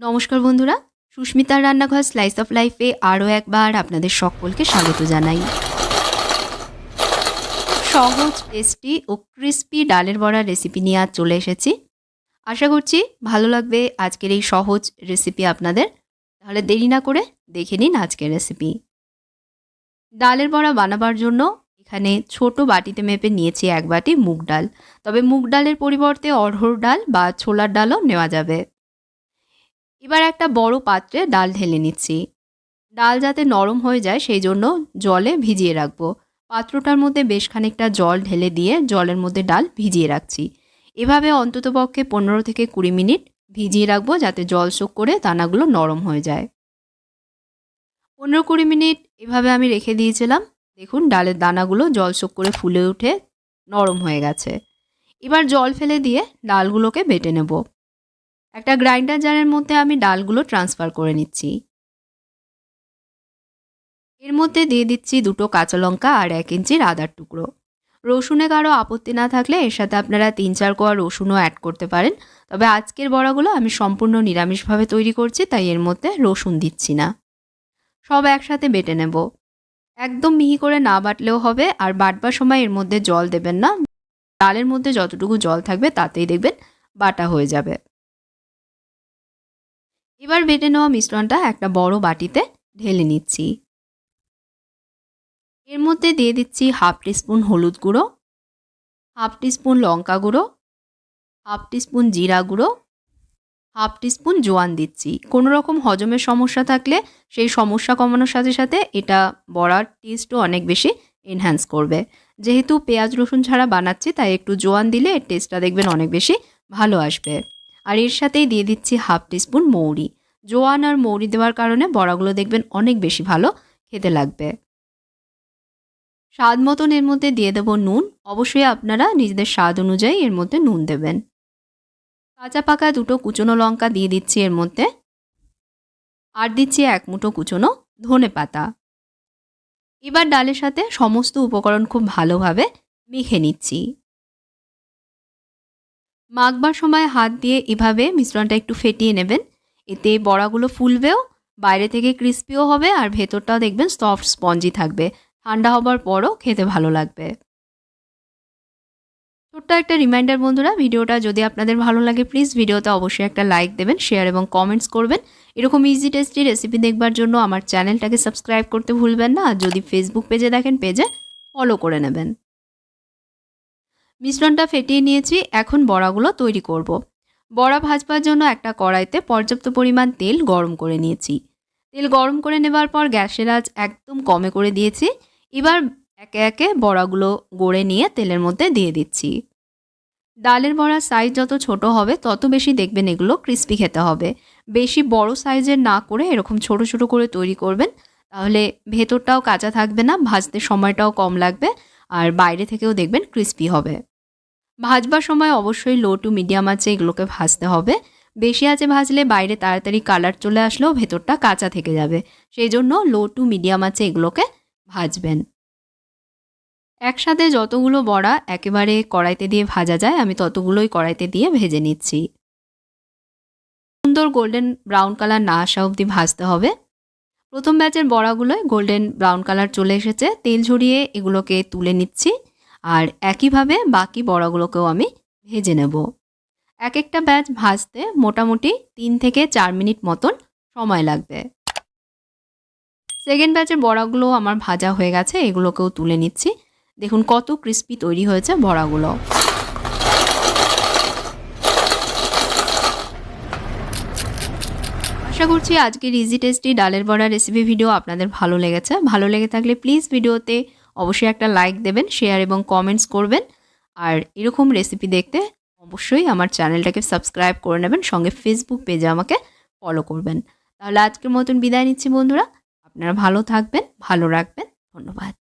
নমস্কার বন্ধুরা, সুস্মিতার রান্নাঘর স্লাইস অফ লাইফে আরও একবার আপনাদের সকলকে স্বাগত জানাই। সহজ টেস্টি ও ক্রিস্পি ডালের বড়া রেসিপি নিয়ে আজ চলে এসেছি। আশা করছি ভালো লাগবে আজকের এই সহজ রেসিপি আপনাদের। তাহলে দেরি না করে দেখে নিন আজকের রেসিপি ডালের বড়া বানাবার জন্য এখানে ছোট বাটিতে মেপে নিয়েছি এক বাটি মুগ ডাল। তবে মুগ ডালের পরিবর্তে অড়হর ডাল বা ছোলার ডালও নেওয়া যাবে। এবার একটা বড় পাত্রে ডাল ঢেলে নিচ্ছি। ডাল যাতে নরম হয়ে যায় সেই জন্য জলে ভিজিয়ে রাখব। পাত্রটার মধ্যে বেশ খানিকটা জল ঢেলে দিয়ে জলের মধ্যে ডাল ভিজিয়ে রাখছি। এভাবে অন্ততপক্ষে পনেরো থেকে কুড়ি মিনিট ভিজিয়ে রাখব যাতে জল শোক করে দানাগুলো নরম হয়ে যায়। পনেরো কুড়ি মিনিট এভাবে আমি রেখে দিয়েছিলাম। দেখুন ডালের দানাগুলো জল শোক করে ফুলে উঠে নরম হয়ে গেছে। এবার জল ফেলে দিয়ে ডালগুলোকে বেটে নেব। একটা গ্রাইন্ডার জারের মধ্যে আমি ডালগুলো ট্রান্সফার করে নিচ্ছি। এর মধ্যে দিয়ে দিচ্ছি দুটো কাঁচা লঙ্কা আর এক ইঞ্চির আদার টুকরো। রসুনে কারও আপত্তি না থাকলে এর সাথে আপনারা তিন চার কোয়া রসুনও অ্যাড করতে পারেন। তবে আজকের বড়াগুলো আমি সম্পূর্ণ নিরামিষভাবে তৈরি করছি, তাই এর মধ্যে রসুন দিচ্ছি না। সব একসাথে বেটে নেব। একদম মিহি করে না বাটলেও হবে, আর বাটবার সময় এর মধ্যে জল দেবেন না। ডালের মধ্যে যতটুকু জল থাকবে তাতেই দেখবেন বাটা হয়ে যাবে। এবার বেটে নেওয়া মিশ্রণটা একটা বড় বাটিতে ঢেলে নিচ্ছি। এর মধ্যে দিয়ে দিচ্ছি হাফ টিস্পুন হলুদ গুঁড়ো, হাফ টিস্পুন লঙ্কা গুঁড়ো, হাফ টিস্পুন জিরা গুঁড়ো, হাফ টিস্পুন জোয়ান দিচ্ছি। কোনো রকম হজমের সমস্যা থাকলে সেই সমস্যা কমানোর সাথে সাথে এটা বড়ার টেস্টও অনেক বেশি এনহ্যান্স করবে। যেহেতু পেঁয়াজ রসুন ছাড়া বানাচ্ছি, তাই একটু জোয়ান দিলে এর টেস্টটা দেখবেন অনেক বেশি ভালো আসবে। আর এর সাথেই দিয়ে দিচ্ছি হাফ টিস্পুন মৌরি। জোয়ান আর মৌরি দেওয়ার কারণে বড়াগুলো দেখবেন অনেক বেশি ভালো খেতে লাগবে। স্বাদ মতন এর মধ্যে দিয়ে দেব নুন। অবশ্যই আপনারা নিজেদের স্বাদ অনুযায়ী এর মধ্যে নুন দেবেন। কাঁচা পাকা দুটো কুচনো লঙ্কা দিয়ে দিচ্ছি এর মধ্যে। আর দিচ্ছি এক মুঠো কুচনো ধনে পাতা। এবার ডালের সাথে সমস্ত উপকরণ খুব ভালোভাবে মেখে নিচ্ছি। মাখবার সময় হাত দিয়ে এভাবে মিশ্রণটা একটু ফেটিয়ে নেবেন। এতে বড়াগুলো ফুলবেও, বাইরে থেকে ক্রিস্পিও হবে আর ভেতরটাও দেখবেন সফট স্পঞ্জি থাকবে। ঠান্ডা হবার পরও খেতে ভালো লাগবে। ছোট্ট একটা রিমাইন্ডার বন্ধুরা, ভিডিওটা যদি আপনাদের ভালো লাগে, প্লিজ ভিডিওতে অবশ্যই একটা লাইক দেবেন, শেয়ার এবং কমেন্টস করবেন। এরকম ইজি টেস্টি রেসিপি দেখবার জন্য আমার চ্যানেলটাকে সাবস্ক্রাইব করতে ভুলবেন না। আর যদি ফেসবুক পেজে দেখেন পেজে ফলো করে নেবেন। মিশ্রণটা ফেটিয়ে নিয়েছি, এখন বড়াগুলো তৈরি করব। বড়া ভাজবার জন্য একটা কড়াইতে পর্যাপ্ত পরিমাণ তেল গরম করে নিয়েছি। তেল গরম করে নেবার পর গ্যাসের আজ একদম কমে করে দিয়েছি। এবার একে একে বড়াগুলো গড়ে নিয়ে তেলের মধ্যে দিয়ে দিচ্ছি। ডালের বড়া সাইজ যত ছোট হবে, তত বেশি দেখবেন এগুলো ক্রিস্পি খেতে হবে। বেশি বড় সাইজের না করে এরকম ছোট ছোট করে তৈরি করবেন, তাহলে ভেতরটাও কাঁচা থাকবে না, ভাজতে সময়টাও কম লাগবে, আর বাইরে থেকেও দেখবেন ক্রিস্পি হবে। ভাজবার সময় অবশ্যই লো টু মিডিয়াম আছে এগুলোকে ভাজতে হবে। বেশি আছে ভাজলে বাইরে তাড়াতাড়ি কালার চলে আসলেও ভেতরটা কাঁচা থেকে যাবে। সেই জন্য লো টু মিডিয়াম আছে এগুলোকে ভাজবেন। একসাথে যতগুলো বড়া একেবারে কড়াইতে দিয়ে ভাজা যায়, আমি ততগুলোই কড়াইতে দিয়ে ভেজে নিচ্ছি। সুন্দর গোল্ডেন ব্রাউন কালার না আসা অবধি ভাজতে হবে। প্রথম ব্যাচের বড়াগুলোয় গোল্ডেন ব্রাউন কালার চলে এসেছে। তেল ঝরিয়ে এগুলোকে তুলে নিচ্ছি। আর একইভাবে বাকি বড়াগুলোকেও আমি ভেজে নেব। এক একটা ব্যাচ ভাজতে মোটামুটি তিন থেকে চার মিনিট মতন সময় লাগবে। সেকেন্ড ব্যাচের বড়াগুলো আমার ভাজা হয়ে গেছে, এগুলোকেও তুলে নিচ্ছি। দেখুন কত ক্রিস্পি তৈরি হয়েছে বড়াগুলো। আশা করছি আজকের ইজি টেস্টি ডালের বড়া রেসিপি ভিডিও আপনাদের ভালো লেগেছে। ভালো লেগে থাকলে প্লিজ ভিডিওতে অবশ্যই একটা লাইক দেবেন শেয়ার এবং কমেন্টস করবেন। আর এরকম রেসিপি দেখতে অবশ্যই আমার চ্যানেলটাকে সাবস্ক্রাইব করে নেবেন, সঙ্গে ফেসবুক পেজে আমাকে ফলো করবেন। তাহলে আজকের মতন বিদায় নিচ্ছি বন্ধুরা। আপনারা ভালো থাকবেন, ভালো রাখবেন। ধন্যবাদ।